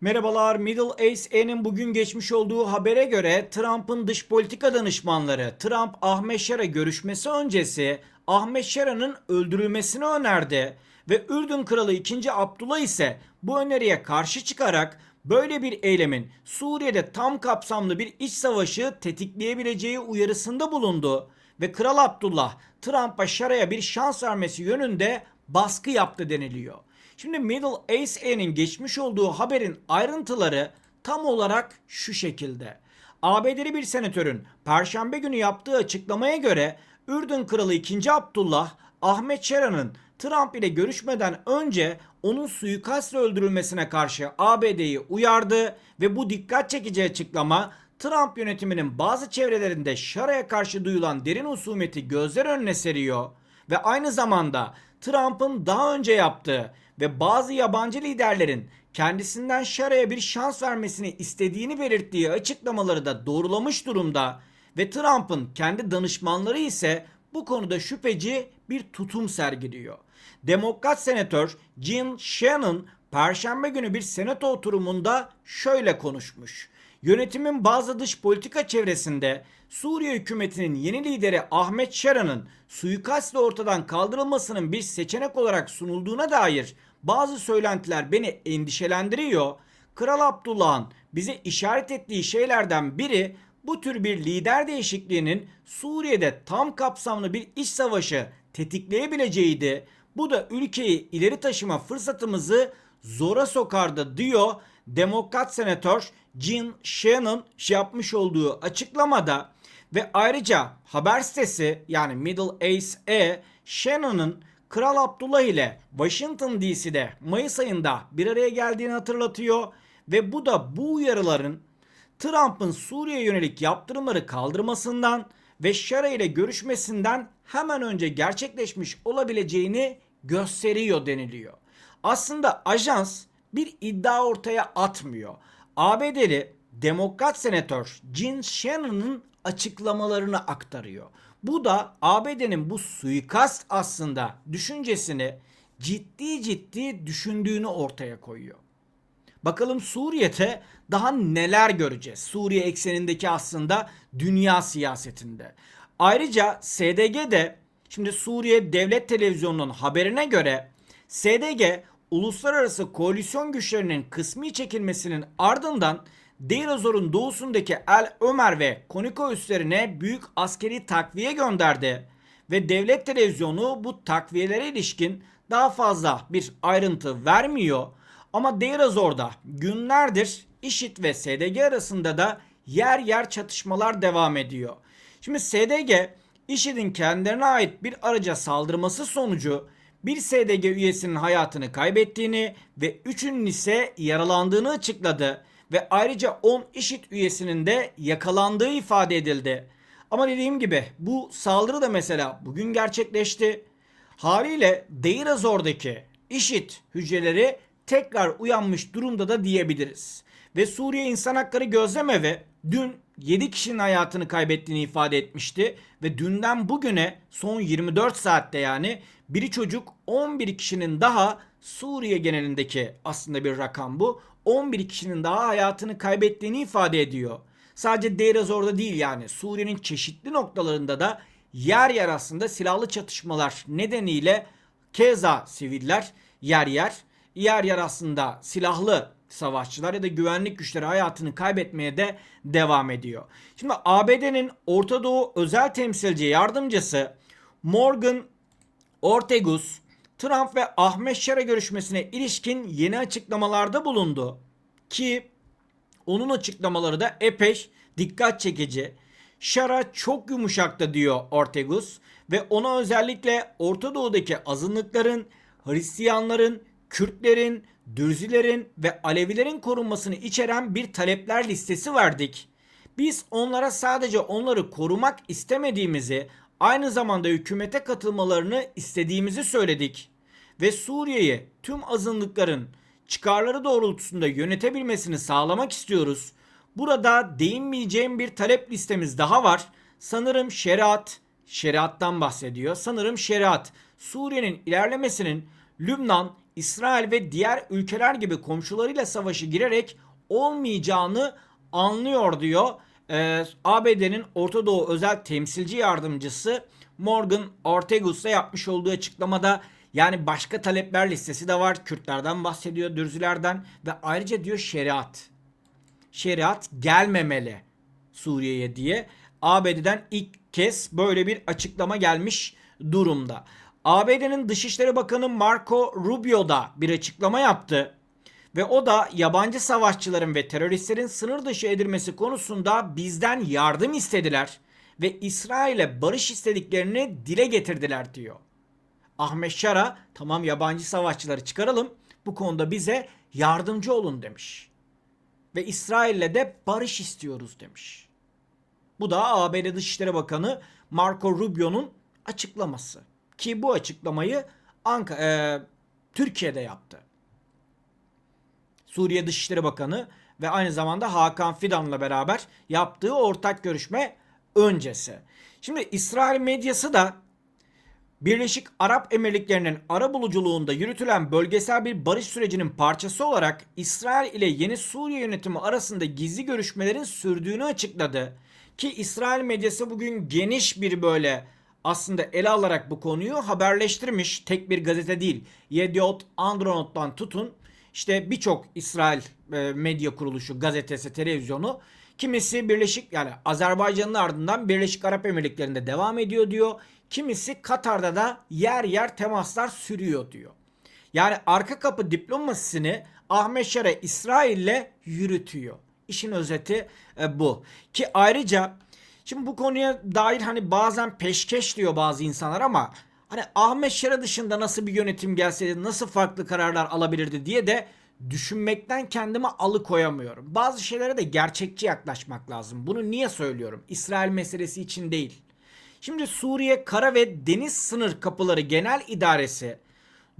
Merhabalar, Middle East E'nin bugün geçmiş olduğu habere göre Trump'ın dış politika danışmanları Trump Ahmet Şara görüşmesi öncesi Ahmet Şara'nın öldürülmesini önerdi ve Ürdün Kralı 2. Abdullah ise bu öneriye karşı çıkarak böyle bir eylemin Suriye'de tam kapsamlı bir iç savaşı tetikleyebileceği uyarısında bulundu ve Kral Abdullah Trump'a Şara'ya bir şans vermesi yönünde baskı yaptı deniliyor. Şimdi Middle East E'nin geçmiş olduğu haberin ayrıntıları tam olarak şu şekilde. ABD'li bir senatörün perşembe günü yaptığı açıklamaya göre Ürdün Kralı 2. Abdullah Ahmet Şera'nın Trump ile görüşmeden önce onun suikastla öldürülmesine karşı ABD'yi uyardı ve bu dikkat çekici açıklama Trump yönetiminin bazı çevrelerinde Şara'ya karşı duyulan derin husumeti gözler önüne seriyor ve aynı zamanda Trump'ın daha önce yaptığı ve bazı yabancı liderlerin kendisinden Şara'ya bir şans vermesini istediğini belirttiği açıklamaları da doğrulamış durumda ve Trump'ın kendi danışmanları ise bu konuda şüpheci bir tutum sergiliyor. Demokrat senatör Jim Shannon Perşembe günü bir senato oturumunda şöyle konuşmuş. Yönetimin bazı dış politika çevresinde Suriye hükümetinin yeni lideri Ahmet Şara'nın suikastla ortadan kaldırılmasının bir seçenek olarak sunulduğuna dair bazı söylentiler beni endişelendiriyor. Kral Abdullah'ın bize işaret ettiği şeylerden biri bu tür bir lider değişikliğinin Suriye'de tam kapsamlı bir iç savaşı tetikleyebileceğiydi. Bu da ülkeyi ileri taşıma fırsatımızı zora sokardı diyor Demokrat Senatör Jim Shannon şey yapmış olduğu açıklamada ve ayrıca haber sitesi yani Middle East E Shannon'ın Kral Abdullah ile Washington DC'de Mayıs ayında bir araya geldiğini hatırlatıyor ve bu da bu uyarıların Trump'ın Suriye yönelik yaptırımları kaldırmasından ve Şara ile görüşmesinden hemen önce gerçekleşmiş olabileceğini gösteriyor deniliyor. Aslında ajans bir iddia ortaya atmıyor. ABD'li Demokrat Senatör Jim Shannon'ın açıklamalarını aktarıyor. Bu da ABD'nin bu suikast aslında düşüncesini ciddi ciddi düşündüğünü ortaya koyuyor. Bakalım Suriye'de daha neler göreceğiz? Suriye eksenindeki aslında dünya siyasetinde. Ayrıca SDG de şimdi Suriye Devlet Televizyonu'nun haberine göre SDG uluslararası koalisyon güçlerinin kısmi çekilmesinin ardından Deir ez-Zor'un doğusundaki El Ömer ve Koniko üslerine büyük askeri takviye gönderdi ve devlet televizyonu bu takviyelere ilişkin daha fazla bir ayrıntı vermiyor. Ama Deir ez-Zor'da günlerdir IŞİD ve SDG arasında da yer yer çatışmalar devam ediyor. Şimdi SDG IŞİD'in kendilerine ait bir araca saldırması sonucu bir SDG üyesinin hayatını kaybettiğini ve 3'ünün ise yaralandığını açıkladı ve ayrıca 10 IŞİD üyesinin de yakalandığı ifade edildi. Ama dediğim gibi bu saldırı da mesela bugün gerçekleşti. Haliyle Deir ez-Zor'daki IŞİD hücreleri tekrar uyanmış durumda da diyebiliriz. Ve Suriye İnsan Hakları Gözlemevi dün 7 kişinin hayatını kaybettiğini ifade etmişti ve dünden bugüne son 24 saatte yani biri çocuk 11 kişinin daha Suriye genelindeki aslında bir rakam bu. 11 kişinin daha hayatını kaybettiğini ifade ediyor. Sadece Deir ez-Zor'da değil yani Suriye'nin çeşitli noktalarında da yer yer aslında silahlı çatışmalar nedeniyle keza siviller yer yer yer yer aslında silahlı savaşçılar ya da güvenlik güçleri hayatını kaybetmeye de devam ediyor. Şimdi ABD'nin Orta Doğu özel temsilci yardımcısı Morgan Ortegus Trump ve Ahmet Şara görüşmesine ilişkin yeni açıklamalarda bulundu. Ki onun açıklamaları da epey dikkat çekici. Şara çok yumuşakta diyor Ortegus ve ona özellikle Orta Doğu'daki azınlıkların, Hristiyanların, Kürtlerin, Dürzilerin ve Alevilerin korunmasını içeren bir talepler listesi verdik. Biz onlara sadece onları korumak istemediğimizi, aynı zamanda hükümete katılmalarını istediğimizi söyledik ve Suriye'yi tüm azınlıkların çıkarları doğrultusunda yönetebilmesini sağlamak istiyoruz. Burada değinmeyeceğim bir talep listemiz daha var. Sanırım şeriat, şeriattan bahsediyor. Sanırım şeriat Suriye'nin ilerlemesinin Lübnan, İsrail ve diğer ülkeler gibi komşularıyla savaşı girerek olmayacağını anlıyor diyor. Ee, ABD'nin Orta Doğu özel temsilci yardımcısı Morgan Ortegus'la yapmış olduğu açıklamada yani başka talepler listesi de var. Kürtlerden bahsediyor, Dürzilerden ve ayrıca diyor şeriat. Şeriat gelmemeli Suriye'ye diye ABD'den ilk kez böyle bir açıklama gelmiş durumda. ABD'nin Dışişleri Bakanı Marco Rubio da bir açıklama yaptı. Ve o da yabancı savaşçıların ve teröristlerin sınır dışı edilmesi konusunda bizden yardım istediler ve İsrail'e barış istediklerini dile getirdiler diyor. Ahmet Şara tamam yabancı savaşçıları çıkaralım bu konuda bize yardımcı olun demiş. Ve İsrail'le de barış istiyoruz demiş. Bu da ABD Dışişleri Bakanı Marco Rubio'nun açıklaması. Ki bu açıklamayı Anka, e, Türkiye'de yaptı. Suriye Dışişleri Bakanı ve aynı zamanda Hakan Fidan'la beraber yaptığı ortak görüşme öncesi. Şimdi İsrail medyası da Birleşik Arap Emirlikleri'nin ara buluculuğunda yürütülen bölgesel bir barış sürecinin parçası olarak İsrail ile yeni Suriye yönetimi arasında gizli görüşmelerin sürdüğünü açıkladı. Ki İsrail medyası bugün geniş bir böyle aslında ele alarak bu konuyu haberleştirmiş. Tek bir gazete değil. Yediot, Andronot'tan tutun işte birçok İsrail e, medya kuruluşu, gazetesi, televizyonu kimisi Birleşik yani Azerbaycan'ın ardından Birleşik Arap Emirlikleri'nde devam ediyor diyor. Kimisi Katar'da da yer yer temaslar sürüyor diyor. Yani arka kapı diplomasisini Ahmet Şara İsrail'le yürütüyor. İşin özeti e, bu. Ki ayrıca şimdi bu konuya dair hani bazen peşkeş diyor bazı insanlar ama hani Ahmet Şara dışında nasıl bir yönetim gelseydi nasıl farklı kararlar alabilirdi diye de düşünmekten kendimi alıkoyamıyorum. Bazı şeylere de gerçekçi yaklaşmak lazım. Bunu niye söylüyorum? İsrail meselesi için değil. Şimdi Suriye Kara ve Deniz Sınır Kapıları Genel İdaresi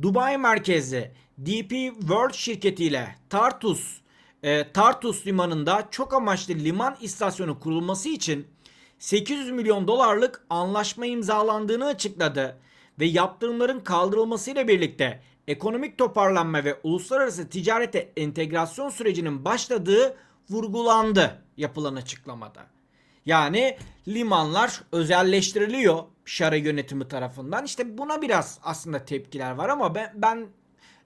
Dubai merkezli DP World şirketiyle Tartus e, Tartus limanında çok amaçlı liman istasyonu kurulması için 800 milyon dolarlık anlaşma imzalandığını açıkladı ve yaptırımların kaldırılmasıyla birlikte ekonomik toparlanma ve uluslararası ticarete entegrasyon sürecinin başladığı vurgulandı yapılan açıklamada. Yani limanlar özelleştiriliyor Şara yönetimi tarafından. İşte buna biraz aslında tepkiler var ama ben, ben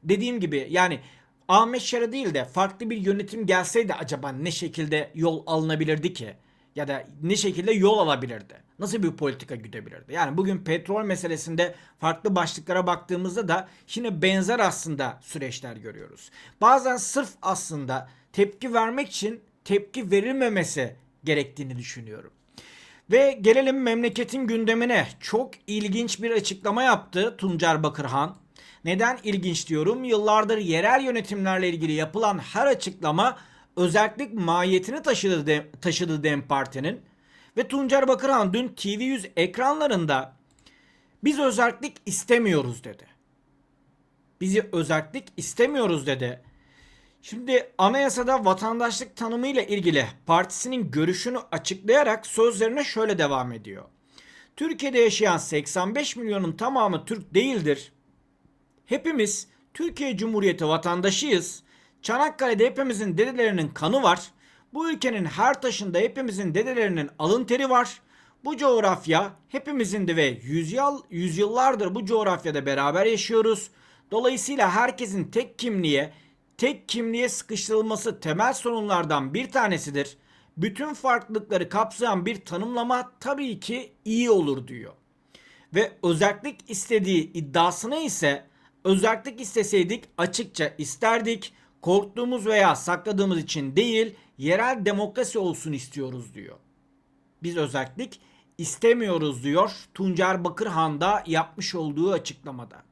dediğim gibi yani Ahmet Şara değil de farklı bir yönetim gelseydi acaba ne şekilde yol alınabilirdi ki? Ya da ne şekilde yol alabilirdi? Nasıl bir politika güdebilirdi? Yani bugün petrol meselesinde farklı başlıklara baktığımızda da yine benzer aslında süreçler görüyoruz. Bazen sırf aslında tepki vermek için tepki verilmemesi gerektiğini düşünüyorum. Ve gelelim memleketin gündemine. Çok ilginç bir açıklama yaptı Tuncer Bakırhan. Neden ilginç diyorum? Yıllardır yerel yönetimlerle ilgili yapılan her açıklama özellik mahiyetini taşıdı, de, taşıdı DEM Parti'nin. Ve Tuncer Bakırhan dün TV100 ekranlarında biz özellik istemiyoruz dedi. Bizi özellik istemiyoruz dedi. Şimdi anayasada vatandaşlık tanımı ile ilgili partisinin görüşünü açıklayarak sözlerine şöyle devam ediyor. Türkiye'de yaşayan 85 milyonun tamamı Türk değildir. Hepimiz Türkiye Cumhuriyeti vatandaşıyız. Çanakkale'de hepimizin dedelerinin kanı var. Bu ülkenin her taşında hepimizin dedelerinin alın teri var. Bu coğrafya hepimizin de ve yüzyıl, yüzyıllardır bu coğrafyada beraber yaşıyoruz. Dolayısıyla herkesin tek kimliğe, tek kimliğe sıkıştırılması temel sorunlardan bir tanesidir. Bütün farklılıkları kapsayan bir tanımlama tabii ki iyi olur diyor. Ve özellik istediği iddiasına ise özellik isteseydik açıkça isterdik. Korktuğumuz veya sakladığımız için değil, yerel demokrasi olsun istiyoruz diyor. Biz özellik istemiyoruz diyor Tuncer Bakırhan da yapmış olduğu açıklamada.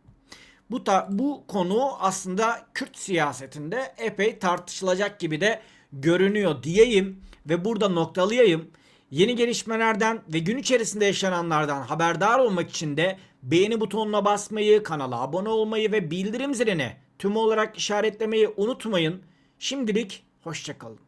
Bu, ta, bu konu aslında Kürt siyasetinde epey tartışılacak gibi de görünüyor diyeyim ve burada noktalayayım. Yeni gelişmelerden ve gün içerisinde yaşananlardan haberdar olmak için de beğeni butonuna basmayı, kanala abone olmayı ve bildirim zilini tüm olarak işaretlemeyi unutmayın. Şimdilik hoşçakalın.